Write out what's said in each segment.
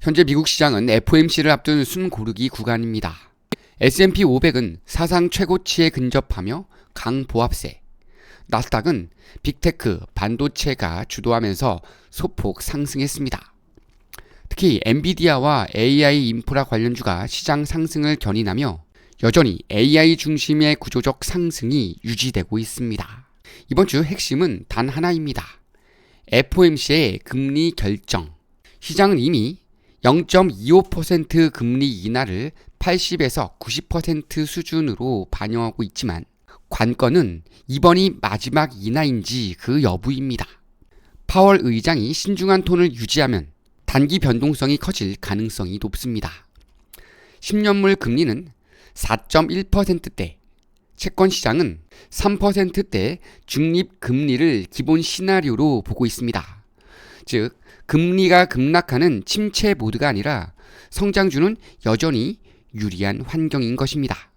현재 미국 시장은 FOMC를 앞둔 순고르기 구간입니다. S&P 500은 사상 최고치에 근접하며 강보합세, 나스닥은 빅테크, 반도체가 주도하면서 소폭 상승했습니다. 특히 엔비디아와 AI 인프라 관련주가 시장 상승을 견인하며 여전히 AI 중심의 구조적 상승이 유지되고 있습니다. 이번 주 핵심은 단 하나입니다. FOMC의 금리 결정. 시장은 이미 0.25% 금리 인하를 80에서 90% 수준으로 반영하고 있지만 관건은 이번이 마지막 인하인지 그 여부입니다. 파월 의장이 신중한 톤을 유지하면 단기 변동성이 커질 가능성이 높습니다. 10년물 금리는 4.1%대, 채권 시장은 3%대 중립 금리를 기본 시나리오로 보고 있습니다. 즉, 금리가 급락하는 침체 모드가 아니라 성장주는 여전히 유리한 환경인 것입니다.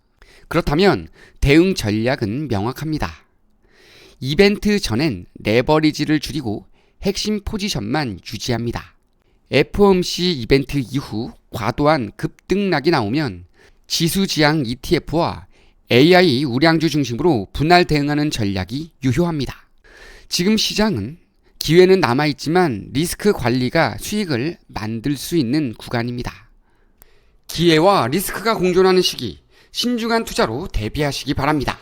그렇다면 대응 전략은 명확합니다. 이벤트 전엔 레버리지를 줄이고 핵심 포지션만 유지합니다. FOMC 이벤트 이후 과도한 급등락이 나오면 지수지향 ETF와 AI 우량주 중심으로 분할 대응하는 전략이 유효합니다. 지금 시장은 기회는 남아있지만 리스크 관리가 수익을 만들 수 있는 구간입니다. 기회와 리스크가 공존하는 시기, 신중한 투자로 대비하시기 바랍니다.